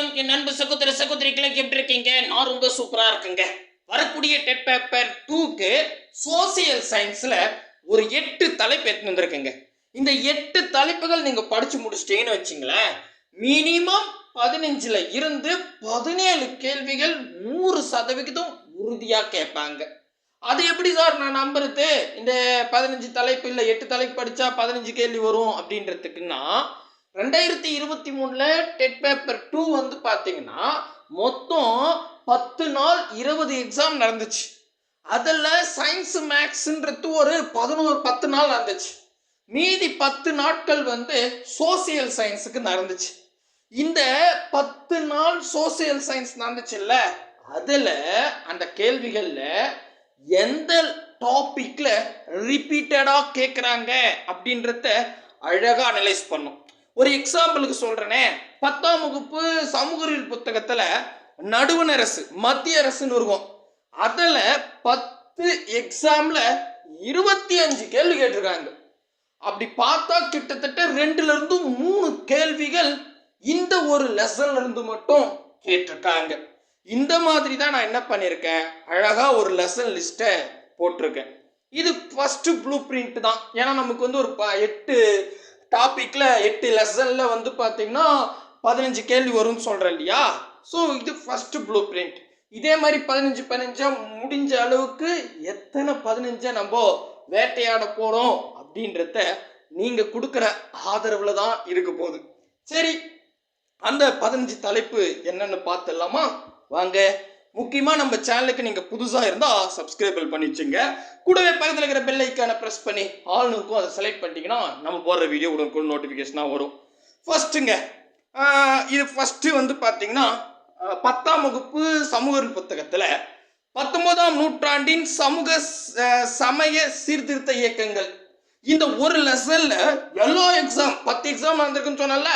வணக்கம் என் நண்பு சகோதர சகோதரிகளை எப்படி இருக்கீங்க நான் ரொம்ப சூப்பரா இருக்குங்க. வரக்கூடிய டெட் பேப்பர் டூக்கு சோசியல் சயின்ஸ்ல ஒரு எட்டு தலைப்பு எடுத்து வந்திருக்குங்க. இந்த எட்டு தலைப்புகள் நீங்க படிச்சு முடிச்சிட்டீங்கன்னு வச்சுங்களேன். மினிமம் பதினஞ்சுல இருந்து பதினேழு கேள்விகள் நூறு சதவிகிதம் உறுதியா கேட்பாங்க. அது எப்படி சார் நான் நம்புறது? இந்த பதினஞ்சு தலைப்பு இல்லை எட்டு தலைப்பு படிச்சா பதினஞ்சு கேள்வி வரும் அப்படின்றதுக்குன்னா ரெண்டாயிரத்தி இருபத்தி மூணுல டெட் பேப்பர் டூ வந்து பார்த்தீங்கன்னா மொத்தம் பத்து நாள் இருபது எக்ஸாம் நடந்துச்சு. அதில் சயின்ஸ் மேக்ஸ்ன்றது ஒரு பதினோரு பத்து நாள் நடந்துச்சு. மீதி பத்து நாட்கள் வந்து சோசியல் சயின்ஸுக்கு நடந்துச்சு. இந்த பத்து நாள் சோசியல் சயின்ஸ் நடந்துச்சுல்ல அதில் அந்த கேள்விகளில் எந்த டாப்பிக்கில் ரிப்பீட்டடாக கேட்குறாங்க அப்படின்றத அழகாக அனலைஸ் பண்ணும். ஒரு எக்ஸாம்பிளுக்கு சொல்கிறேனே பத்தாம் வகுப்பு சமூகறிவியல் புத்தகத்தில் நடுவண் அரசு மத்திய அரசுன்னு இருக்கும். அதில் பத்து எக்ஸாமில் இருபத்தி அஞ்சு கேள்வி கேட்டிருக்காங்க. அப்படி பார்த்தா கிட்டத்தட்ட ரெண்டுல இருந்து மூணு கேள்விகள் இந்த ஒரு லெசன்ல இருந்து மட்டும் கேட்டிருக்காங்க. இந்த மாதிரி தான் நான் என்ன பண்ணியிருக்கேன் அழகா ஒரு லெசன் லிஸ்ட்டை போட்டிருக்கேன். இது ஃபர்ஸ்ட் ப்ளூ பிரிண்ட் தான். ஏன்னா நமக்கு வந்து ஒரு ப- எட்டு டாப்பிக்கில் எட்டு லெசனில் வந்து பார்த்தீங்கன்னா பதினஞ்சு கேள்வி வரும்னு சொல்கிறேன் இல்லையா? ஸோ இது ஃபஸ்ட்டு ப்ளூ பிரிண்ட் இதே மாதிரி பதினஞ்சு பதினஞ்சா முடிஞ்ச அளவுக்கு எத்தனை பதினஞ்சாக நம்ம வேட்டையாட போகிறோம் அப்படின்றத நீங்கள் கொடுக்குற ஆதரவில் தான் இருக்க போகுது. சரி அந்த பதினஞ்சு தலைப்பு என்னன்னு பார்த்துடலாமா? வாங்க. முக்கியமாக நம்ம சேனலுக்கு நீங்கள் புதுசாக இருந்தால் சப்ஸ்கிரைபிள் பண்ணி வச்சுங்க கூடவே பக்கத்தில் இருக்கிற பெல் ஐக்கானை ப்ரெஸ் பண்ணி ஆல் நோக்கும் அதை செலக்ட் பண்ணிட்டீங்கன்னா நம்ம போடுற வீடியோ உடனுக்குள்ள நோட்டிஃபிகேஷனாக வரும். ஃபர்ஸ்ட்டுங்க இது ஃபர்ஸ்ட்டு வந்து பார்த்தீங்கன்னா பத்தாம் வகுப்பு சமூக புத்தகத்தில் பத்தொன்பதாம் நூற்றாண்டின் சமூக ச- சமய சீர்திருத்த இயக்கங்கள். இந்த ஒரு லெசனில் எல்லா எக்ஸாம் பத்து எக்ஸாம் வந்திருக்குன்னு சொன்னல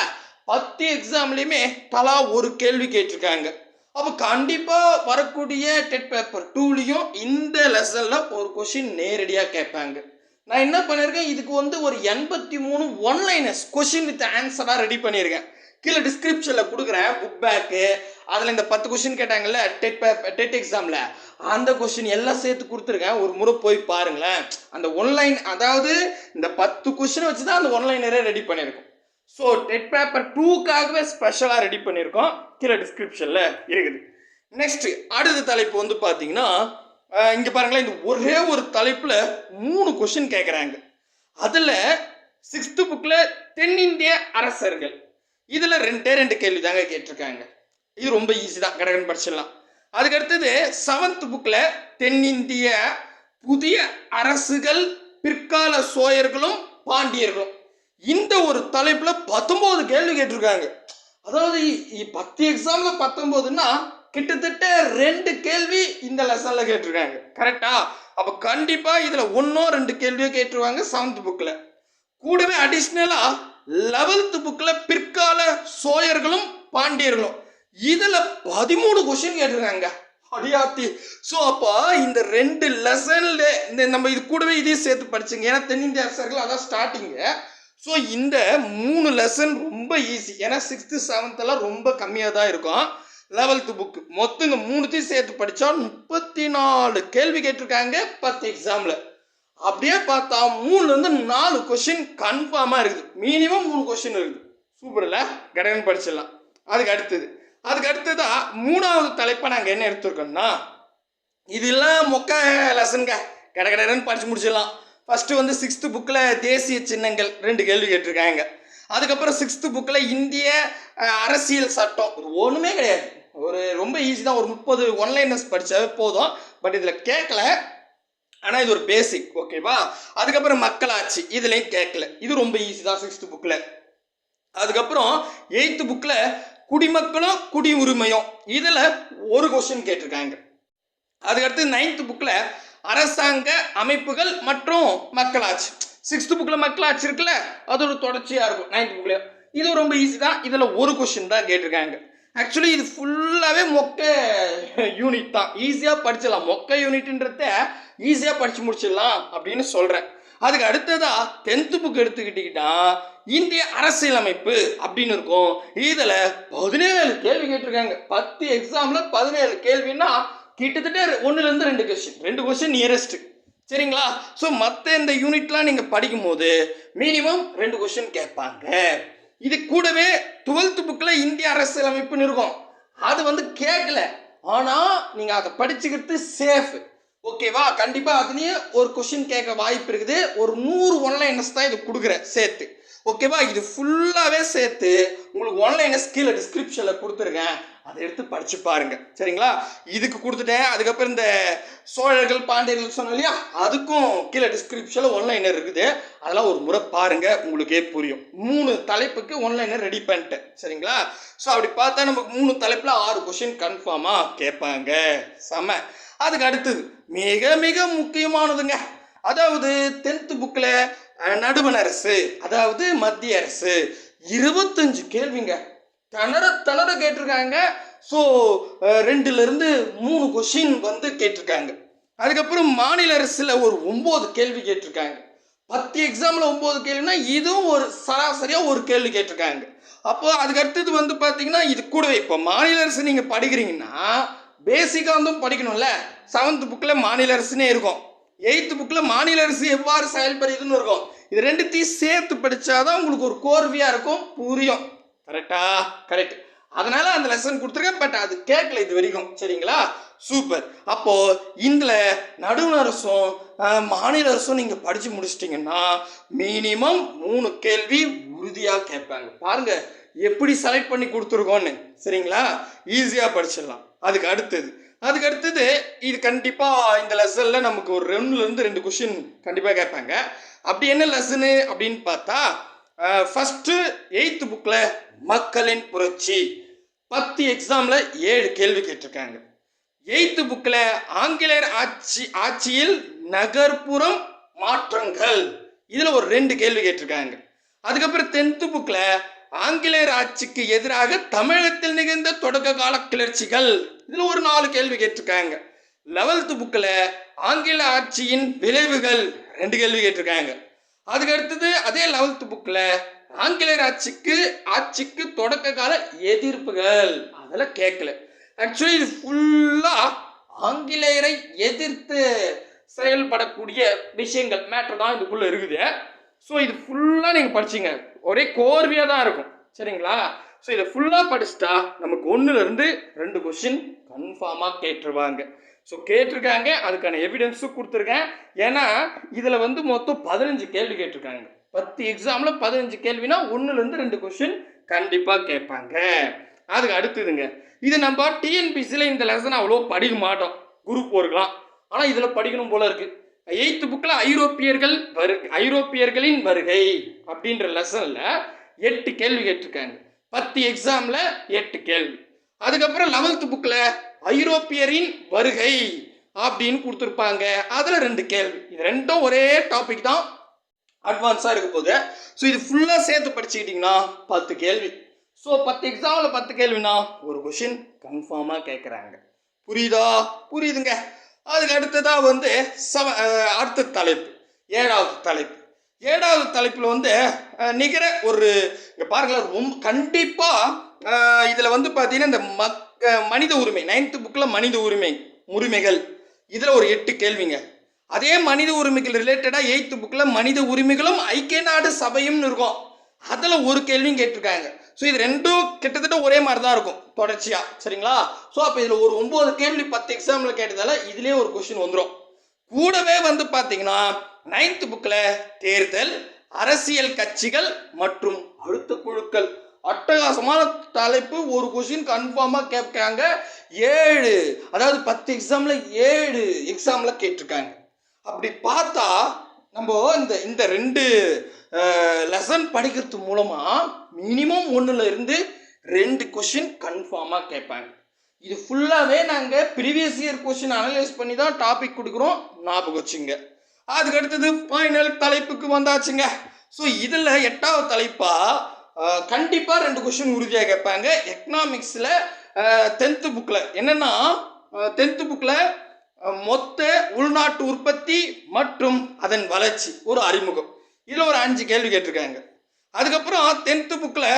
பத்து எக்ஸாம்லேயுமே தலா ஒரு கேள்வி கேட்டிருக்காங்க. அப்போ கண்டிப்பாக வரக்கூடிய டெட் பேப்பர் டூலையும் இந்த லெசனில் ஒரு கொஷின் நேரடியாக கேட்பாங்க. நான் என்ன பண்ணியிருக்கேன் இதுக்கு வந்து ஒரு எண்பத்தி மூணு ஒன்லைனஸ் கொஷின் வித் ஆன்சராக ரெடி பண்ணியிருக்கேன் கீழே டிஸ்கிரிப்ஷனில் கொடுக்குறேன். புக் பேக்கு அதில் இந்த பத்து கொஷின் கேட்டாங்கல்ல டெட் பேப்பர் டெட் எக்ஸாமில் அந்த கொஷின் எல்லாம் சேர்த்து கொடுத்துருக்கேன். ஒரு முறை போய் பாருங்களேன். அந்த ஒன்லைன் அதாவது இந்த பத்து கொஷினை வச்சு தான் அந்த ஒன்லைனரே ரெடி பண்ணியிருக்கோம் ஸோ டெட் பேப்பர் டூக்காகவே ஸ்பெஷலாக ரெடி பண்ணியிருக்கோம். கீழே டிஸ்கிரிப்ஷனில் இருக்குது. நெக்ஸ்ட் அடுத்த தலைப்பு வந்து பார்த்தீங்கன்னா இங்கே பாருங்களேன் இந்த ஒரே ஒரு தலைப்பில் மூணு கொஷின் கேட்குறாங்க அதில் சிக்ஸ்த்து புக்கில் தென்னிந்திய அரசர்கள். இதில் ரெண்டே ரெண்டு கேள்வி தாங்க கேட்டிருக்காங்க. இது ரொம்ப ஈஸி தான் கடகன் படிச்சிடலாம். அதுக்கு அடுத்தது செவன்த் புக்கில் தென்னிந்திய புதிய அரசுகள் பிற்கால சோயர்களும் பாண்டியர்களும். இந்த ஒரு தலைப்பில் பத்தொம்போது கேள்வி கேட்டிருக்காங்க. அதாவது பத்து எக்ஸாமில் பத்தொம்போதுன்னா கிட்டத்தட்ட ரெண்டு கேள்வி இந்த லெசனில் கேட்டிருக்காங்க. கரெக்டா அப்போ கண்டிப்பாக இதில் ஒன்றோ ரெண்டு கேள்வியோ கேட்டுருவாங்க செவன்த் புக்கில் கூடவே அடிஷ்னலாக லெவல்த்து புக்கில் பிற்கால சோயர்களும் பாண்டியர்களும். இதில் பதிமூணு கொஷின் கேட்டிருக்காங்க. அடியாத்தி. ஸோ அப்போ இந்த ரெண்டு லெசனில் இந்த நம்ம இது கூடவே இதையும் சேர்த்து படிச்சுங்க. ஏன்னா தென்னிந்திய அரசர்கள் அதான் ஸ்டார்டிங்கு ஸோ இந்த மூணு லெசன் ரொம்ப ஈஸி ஏன்னா சிக்ஸ்த்து செவன்த்தெல்லாம் ரொம்ப கம்மியாக தான் இருக்கும். லெவல்த்து புக்கு மொத்தம் இந்த மூணுத்தையும் சேர்த்து படித்தா முப்பத்தி நாலு கேள்வி கேட்டிருக்காங்க பத்து எக்ஸாமில் அப்படியே பார்த்தா மூணுலேருந்து நாலு கொஷின் கன்ஃபார்மாக இருக்குது. மினிமம் மூணு கொஷின் இருக்குது. சூப்பரில் கடகன் படிச்சிடலாம். அதுக்கு அடுத்தது. அதுக்கு அடுத்ததா மூணாவது தலைப்பை நாங்கள் என்ன எடுத்துருக்கோம்னா இதெல்லாம் மொக்க லெசனுங்க கட கடன்னு படித்து முடிச்சிடலாம். ஃபஸ்ட்டு வந்து சிக்ஸ்த்து புக்கில் தேசிய சின்னங்கள் ரெண்டு கேள்வி கேட்டிருக்காங்க. அதுக்கப்புறம் சிக்ஸ்த்து புக்கில் இந்திய அரசியல் சட்டம். ஒன்றுமே கிடையாது. ஒரு ரொம்ப ஈஸி தான். ஒரு முப்பது ஒன்லைனர்ஸ் படித்தாவே போதும். பட் இதில் கேட்கல ஆனால் இது ஒரு பேசிக் ஓகேவா அதுக்கப்புறம் மக்களாட்சி. இதுலேயும் கேட்கல இது ரொம்ப ஈஸி தான் சிக்ஸ்த்து புக்கில் அதுக்கப்புறம் எயித்து புக்கில் குடிமக்களும் குடி உரிமையும் இதில் ஒரு கொஸ்டின் கேட்டிருக்காங்க. அதுக்கடுத்து நைன்த்து புக்கில் அரசாங்க அமைப்புகள் மற்றும் மக்களாட்சி. சிக்ஸ்த் புக்கில் மக்களாட்சி இருக்குல்ல அது ஒரு தொடர்ச்சியாக இருக்கும். நைன்த் புக்கில் இது ரொம்ப ஈஸி தான். இதில் ஒரு கொஸ்டின் தான் கேட்டிருக்காங்க. ஆக்சுவலி இது ஃபுல்லாகவே மொக்க யூனிட் தான். ஈஸியாக படிச்சிடலாம். மொக்க யூனிட்ன்றத ஈஸியாக படித்து முடிச்சிடலாம் அப்படின்னு சொல்கிறேன் அதுக்கு அடுத்ததாக டென்த்து புக் எடுத்துக்கிட்டிங்கன்னா இந்திய அரசியலமைப்பு அப்படின்னு இருக்கும். இதில் பதினேழு கேள்வி கேட்டிருக்காங்க. பத்து எக்ஸாம்ல பதினேழு கேள்வின்னா கிட்டத்தட்ட ஒன்றுலேருந்து இருந்து ரெண்டு கொஸ்டின் ரெண்டு கொஸ்டின் நியரஸ்ட் சரிங்களா? ஸோ மற்ற இந்த யூனிட்லாம் நீங்கள் படிக்கும்போது மினிமம் ரெண்டு கொஸ்டின் கேட்பாங்க. இது கூடவே டுவெல்த் புக்கில் இந்திய அரசியலமைப்புன்னு இருக்கும். அது வந்து கேட்கல. ஆனால் நீங்கள் அதை படிச்சுக்கிறது சேஃப் ஓகேவா கண்டிப்பாக அதுலேயே ஒரு கொஷின் கேட்க வாய்ப்பு இருக்குது. ஒரு நூறு ஒன்லைனஸ் தான் இது கொடுக்குறேன் சேர்த்து. ஓகேவா இது ஃபுல்லாகவே சேர்த்து உங்களுக்கு ஒன்லைனஸ் கீழே டிஸ்கிரிப்ஷனில் கொடுத்துருக்கேன். அதை எடுத்து படிச்சு பாருங்க. சரிங்களா? இதுக்கு கொடுத்துட்டேன். அதுக்கப்புறம் இந்த சோழர்கள் பாண்டியர்கள் சொன்னோம் இல்லையா? அதுக்கும் கீழே டிஸ்கிரிப்ஷனில் ஒன்லைனர் இருக்குது. அதெல்லாம் ஒரு முறை பாருங்க. உங்களுக்கே புரியும். மூணு தலைப்புக்கு ஒன்லைனர் ரெடி பண்ணிட்டேன். சரிங்களா? ஸோ அப்படி பார்த்தா நமக்கு மூணு தலைப்பில் ஆறு கொஷின் கன்ஃபார்மாக கேட்பாங்க. செம. அதுக்கு அடுத்தது மிக மிக முக்கியமானதுங்க. அதாவது டென்த்து புக்கில் நடுவண் அரசு அதாவது மத்திய அரசு. இருபத்தஞ்சு கேள்விங்க. திணற திணற கேட்டிருக்காங்க. ஸோ ரெண்டுலேருந்து மூணு கொஷின் வந்து கேட்டிருக்காங்க. அதுக்கப்புறம் மாநில அரசில் ஒரு ஒம்பது கேள்வி கேட்டிருக்காங்க. பத்து எக்ஸாமில் ஒம்பது கேள்வினா இதுவும் ஒரு சராசரியாக ஒரு கேள்வி கேட்டிருக்காங்க. அப்போ அதுக்கு அடுத்தது வந்து பார்த்தீங்கன்னா இது கூடவே இப்போ மாநில அரசு நீங்கள் படிக்கிறீங்கன்னா பேசிக்காக வந்து படிக்கணும்ல. செவன்த் புக்கில் மாநில அரசுனே இருக்கும். எயித்து புக்கில் மாநில அரசு எவ்வாறு செயல்படுதுன்னு இருக்கும். இது ரெண்டுத்தையும் சேர்த்து படிச்சாதான் உங்களுக்கு ஒரு கோர்வையாக இருக்கும் புரியும். கரெக்டா கரெக்ட் அதனால அந்த லெசன் கொடுத்துருக்கேன் பட் அது கேட்கல இது வரைக்கும். சரிங்களா? சூப்பர் அப்போ இந்த நடுவண் அரசும் மாநில அரசும் நீங்கள் படித்து முடிச்சிட்டிங்கன்னா மினிமம் மூணு கேள்வி உறுதியாக கேட்பாங்க. பாருங்க எப்படி செலக்ட் பண்ணி கொடுத்துருக்கோன்னு சரிங்களா? ஈஸியாக படிச்சிடலாம். அதுக்கு அடுத்தது. அதுக்கு அடுத்தது இது கண்டிப்பாக இந்த லெசனில் நமக்கு ஒரு ரெண்டுலேருந்து ரெண்டு கொஷின் கண்டிப்பாக கேட்பாங்க. அப்படி என்ன லெசனு அப்படின்னு பார்த்தா ஃபஸ்ட்டு எயித்து புக்கில் மக்களின் புரட்சி. பத்து எக்ஸாமில் ஏழு கேள்வி கேட்டிருக்காங்க. எயித்து புக்கில் ஆங்கிலேயர் ஆட்சி ஆட்சியில் நகர்ப்புறம் மாற்றங்கள். இதில் ஒரு ரெண்டு கேள்வி கேட்டிருக்காங்க. அதுக்கப்புறம் டென்த்து புக்கில் ஆங்கிலேயர் ஆட்சிக்கு எதிராக தமிழகத்தில் நிகழ்ந்த தொடக்க கால கிளர்ச்சிகள். இதில் ஒரு நாலு கேள்வி கேட்டிருக்காங்க. லெவல்த்து புக்கில் ஆங்கில ஆட்சியின் விளைவுகள். ரெண்டு கேள்வி கேட்டிருக்காங்க. அதுக்கு அடுத்தது அதே லெவல்த் புக்கில் ஆங்கிலேயர் ஆட்சிக்கு ஆட்சிக்கு தொடக்க கால எதிர்ப்புகள். அதெல்லாம் கேட்கல ஆக்சுவலி இது ஃபுல்லாக ஆங்கிலேயரை எதிர்த்து செயல்படக்கூடிய விஷயங்கள் மேட்டர் தான் இதுக்குள்ளே இருக்குது. ஸோ இது ஃபுல்லாக நீங்கள் படிச்சிங்க. ஒரே கோர்வையாக தான் இருக்கும். சரிங்களா? ஸோ இதை ஃபுல்லாக படிச்சுட்டா நமக்கு ஒன்றுலேருந்து ரெண்டு கொஷின் கன்ஃபார்மாக கேட்டுருவாங்க. ஸோ கேட்டிருக்காங்க அதுக்கான எவிடன்ஸும் கொடுத்துருக்கேன். ஏன்னா இதில் வந்து மொத்தம் பதினஞ்சு கேள்வி கேட்டிருக்காங்க. பத்து எக்ஸாமில் பதினஞ்சு கேள்வினா ஒன்றுலேருந்து ரெண்டு கொஷின் கண்டிப்பாக கேட்பாங்க. அதுக்கு அடுத்ததுங்க இது நம்ம டிஎன்பிசியில் இந்த லெசன் அவ்வளோ படிக்க மாட்டோம். குரூப் போருக்கலாம் ஆனால் இதில் படிக்கணும் போல இருக்குது எயித்து புக்கில் ஐரோப்பியர்கள் வரு ஐரோப்பியர்களின் வருகை அப்படின்ற லெசனில் எட்டு கேள்வி கேட்டிருக்காங்க. பத்து எக்ஸாமில் எட்டு கேள்வி. அதுக்கப்புறம் லெவல்த்து புக்கில் ஐரோப்பியரின் வருகை அப்படின்னு கொடுத்துருப்பாங்க. அதில் ரெண்டு கேள்வி. இது ரெண்டும் ஒரே டாபிக் தான் அட்வான்ஸாக இருக்க போகுது. ஸோ இது ஃபுல்லாக சேர்த்து படிச்சுக்கிட்டிங்கன்னா பத்து கேள்வி. ஸோ பத்து எக்ஸாமில் பத்து கேள்வினா ஒரு கொஷின் கன்ஃபார்மாக கேட்குறாங்க புரியுதா? புரியுதுங்க. அதுக்கு அடுத்ததாக வந்து சவ அடுத்த தலைப்பு. ஏழாவது தலைப்பு. ஏழாவது தலைப்பில் வந்து நிகர ஒரு இங்கே பாருங்களேன் ரொம்ப கண்டிப்பாக இதில் வந்து பார்த்தீங்கன்னா இந்த மக் மனித உரிமை நைன்த்து புக்கில் மனித உரிமை உரிமைகள் இதில் ஒரு எட்டு கேள்விங்க. அதே மனித உரிமைகள் ரிலேட்டடாக எயித்து புக்கில் மனித உரிமைகளும் ஐக்கிய நாடு சபையும்னு இருக்கும். அதில் ஒரு கேள்வியும் கேட்டிருக்காங்க. ஸோ இது ரெண்டும் கிட்டத்தட்ட ஒரே மாதிரி தான் இருக்கும் தொடர்ச்சியாக சரிங்களா? ஸோ அப்போ இதில் ஒரு ஒம்பது கேள்வி பத்து எக்ஸாம்பிள் கேட்டதால இதுலேயே ஒரு கொஷின் வந்துடும் கூடவே வந்து பார்த்தீங்கன்னா நைன்த் புக்கில் தேர்தல் அரசியல் கட்சிகள் மற்றும் அழுத்த குழுக்கள். அட்டகாசமான தலைப்பு ஒரு கொஷின் கன்ஃபார்மாக கேட்காங்க ஏழு அதாவது பத்து எக்ஸாமில் ஏழு எக்ஸாமில் கேட்டிருக்காங்க. அப்படி பார்த்தா நம்ம இந்த இந்த ரெண்டு லெசன் படிக்கிறது மூலமாக மினிமம் ஒன்றுல இருந்து ரெண்டு கொஷின் கன்ஃபார்மாக கேட்பாங்க. இது ஃபுல்லாகவே நாங்கள் ப்ரீவியஸ் இயர் கொஷின் அனலைஸ் பண்ணி தான் டாபிக் கொடுக்குறோம். ஞாபகம் வச்சுங்க. அதுக்கு அடுத்தது ஃபைனல் தலைப்புக்கு வந்தாச்சுங்க. ஸோ இதில் எட்டாவது தலைப்பாக கண்டிப்பாக ரெண்டு கொஷின் உறுதியாக கேட்பாங்க. எக்கனாமிக்ஸில் டென்த்து புக்கில் என்னென்னா டென்த்து புக்கில் மொத்த உள்நாட்டு உற்பத்தி மற்றும் அதன் வளர்ச்சி. ஒரு அறிமுகம். இதில் ஒரு அஞ்சு கேள்வி கேட்டிருக்காங்க. அதுக்கப்புறம் டென்த்து புக்கில்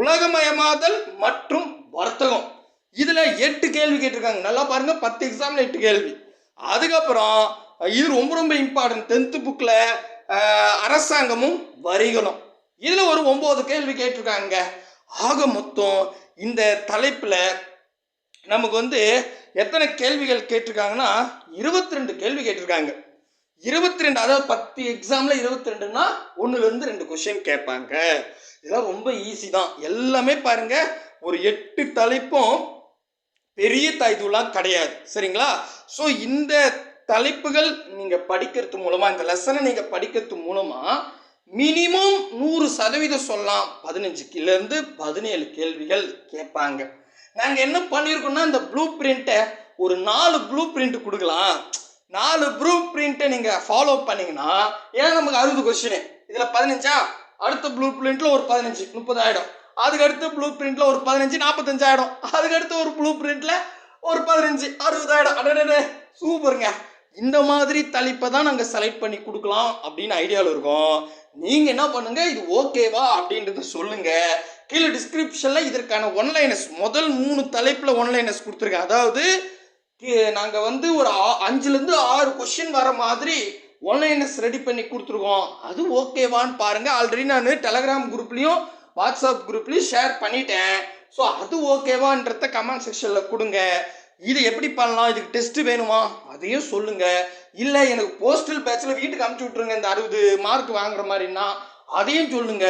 உலகமயமாதல் மற்றும் வர்த்தகம். இதில் எட்டு கேள்வி கேட்டிருக்காங்க. நல்லா பாருங்க பத்து எக்ஸாமில் எட்டு கேள்வி. அதுக்கப்புறம் இது ரொம்ப ரொம்ப இம்பார்ட்டன்ட் டென்த்து புக்கில் அரசாங்கமும் வரிகளும். இதில் ஒரு ஒம்பது கேள்வி கேட்டிருக்காங்க. ஆக மொத்தம் இந்த தலைப்பில் நமக்கு வந்து எத்தனை கேள்விகள் கேட்டிருக்காங்கன்னா இருபத்தி ரெண்டு கேள்வி கேட்டிருக்காங்க. இருபத்தி ரெண்டு அதாவது பத்து எக்ஸாமில் இருபத்தி ரெண்டுன்னா ஒன்றுலேருந்து ரெண்டு கொஷின் கேட்பாங்க. இதெல்லாம் ரொம்ப ஈஸி தான். எல்லாமே பாருங்கள் ஒரு எட்டு தலைப்பும் பெரிய தாய்துலாம் கிடையாது. சரிங்களா? ஸோ இந்த தலைப்புகள் நீங்கள் படிக்கிறது மூலமாக இந்த லெசனை நீங்கள் படிக்கிறது மூலமாக மினிமம் நூறு சதவீதம் சொல்லலாம் பதினஞ்சுக்கிலேருந்து பதினேழு கேள்விகள் கேட்பாங்க. நாங்கள் என்ன பண்ணியிருக்கோம்னா இந்த ப்ளூ பிரிண்ட்டை ஒரு நாலு ப்ளூ பிரிண்ட் கொடுக்கலாம். நாலு ப்ளூ பிரிண்ட்டை நீங்கள் ஃபாலோ பண்ணிங்கன்னா ஏன் நமக்கு அறுபது கொஸ்டின் இதில் பதினஞ்சா? அடுத்த ப்ளூ பிரிண்ட்டில் ஒரு பதினஞ்சு முப்பதாயிரம். அதுக்கடுத்து ப்ளூ பிரிண்ட்டில் ஒரு பதினஞ்சு நாற்பத்தஞ்சாயிடும் அதுக்கு அடுத்து ஒரு ப்ளூ பிரிண்ட்டில் ஒரு பதினஞ்சு அறுபதாயிரம். அடடே சூப்பருங்க. இந்த மாதிரி தலைப்பை தான் நாங்கள் செலக்ட் பண்ணி கொடுக்கலாம் அப்படின்னு ஐடியாவில் இருக்கோம். நீங்கள் என்ன பண்ணுங்க இது ஓகேவா அப்படின்றத சொல்லுங்க. கீழே டிஸ்கிரிப்ஷனில் இதற்கான ஒன்லைனஸ் முதல் மூணு தலைப்பில் ஒன்லைனஸ் கொடுத்துருக்கேன். அதாவது நாங்கள் வந்து ஒரு அஞ்சுலேருந்து ஆறு கொஷின் வர மாதிரி ஒன்லைனஸ் ரெடி பண்ணி கொடுத்துருக்கோம். அது ஓகேவான்னு பாருங்க. ஆல்ரெடி நான் டெலகிராம் குரூப்லேயும் வாட்ஸ்அப் குரூப்லேயும் ஷேர் பண்ணிட்டேன். ஸோ அது ஓகேவான்றத கமெண்ட் செக்ஷனில் கொடுங்க. இது எப்படி பண்ணலாம்? இதுக்கு டெஸ்ட் வேணுமா? அதையும் சொல்லுங்க. இல்லை எனக்கு போஸ்டல் பேட்சில் வீட்டுக்கு அமுச்சு விட்ருங்க இந்த அறுபது மார்க் வாங்குற மாதிரின்னா அதையும் சொல்லுங்க.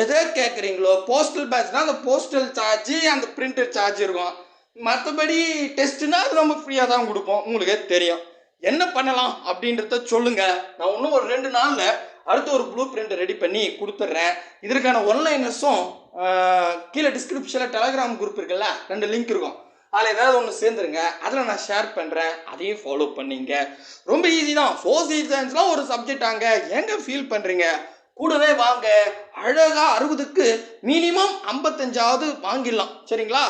எதை கேட்குறீங்களோ போஸ்டல் பேட்ச்னா அந்த போஸ்டல் சார்ஜ் அந்த பிரிண்டர் சார்ஜ் இருக்கும். மற்றபடி டெஸ்ட்னா அது நம்ம ஃப்ரீயாக தான் கொடுப்போம். உங்களுக்கே தெரியும். என்ன பண்ணலாம் அப்படின்றத சொல்லுங்க. நான் இன்னும் ஒரு ரெண்டு நாளில் அடுத்து ஒரு ப்ளூ பிரிண்ட் ரெடி பண்ணி கொடுத்துட்றேன். இதற்கான ஒன்லைனஸும் கீழே டிஸ்கிரிப்ஷனில் டெலகிராம் குரூப் இருக்குல்ல ரெண்டு லிங்க் இருக்கும். அதில் ஏதாவது ஒன்று சேர்ந்துருங்க. அதில் நான் ஷேர் பண்ணுறேன் அதையும் ஃபாலோ பண்ணிங்க. ரொம்ப ஈஸி தான். சோசியல் சயின்ஸ்லாம் ஒரு சப்ஜெக்டாங்க எங்கே ஃபீல் பண்ணுறீங்க கூடவே வாங்க. அழகாக அறுபதுக்கு மினிமம் ஐம்பத்தஞ்சாவது வாங்கிடலாம். சரிங்களா?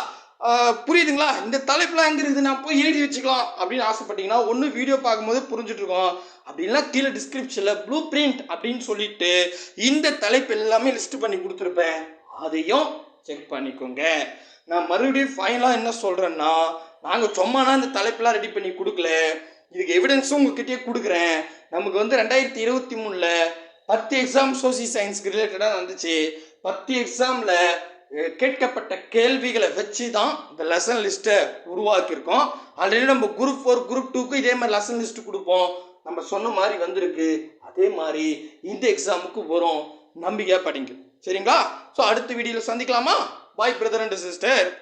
புரியுதுங்களா? இந்த தலைப்புலாம் எங்கே இருக்குது? நான் போய் எழுதி வச்சுக்கலாம் அப்படின்னு ஆசைப்பட்டீங்கன்னா ஒன்று வீடியோ பார்க்கும்போது புரிஞ்சுட்ருக்கோம் அப்படின்னா கீழே டிஸ்கிரிப்ஷனில் ப்ளூ பிரிண்ட் அப்படின்னு சொல்லிட்டு இந்த தலைப்பு எல்லாமே லிஸ்ட் பண்ணி கொடுத்துருப்பேன். அதையும் செக் பண்ணிக்கோங்க. நான் மறுபடியும் ஃபைனலாக என்ன சொல்கிறேன்னா நாங்கள் சும்மானா இந்த தலைப்பெல்லாம் ரெடி பண்ணி கொடுக்கல. இதுக்கு எவிடன்ஸும் உங்ககிட்டயே கொடுக்குறேன். நமக்கு வந்து ரெண்டாயிரத்தி இருபத்தி மூணில் பத்து எக்ஸாம் சோசியல் சயின்ஸ்க்கு ரிலேட்டடாக நடந்துச்சு. பத்து எக்ஸாமில் கேட்கப்பட்ட கேள்விகளை வச்சு தான் இந்த லெசன் லிஸ்ட்டை உருவாக்கியிருக்கோம். ஆல்ரெடி நம்ம குரூப் ஃபோர் குரூப் டூக்கு இதே மாதிரி லெசன் லிஸ்ட் கொடுப்போம். நம்ம சொன்ன மாதிரி வந்திருக்கு. அதே மாதிரி இந்த எக்ஸாமுக்கு வரும். நம்பிக்கையாக படிங்க. சரிங்களா? ஸோ அடுத்த வீடியோவில் சந்திக்கலாமா? Why, brother and sister,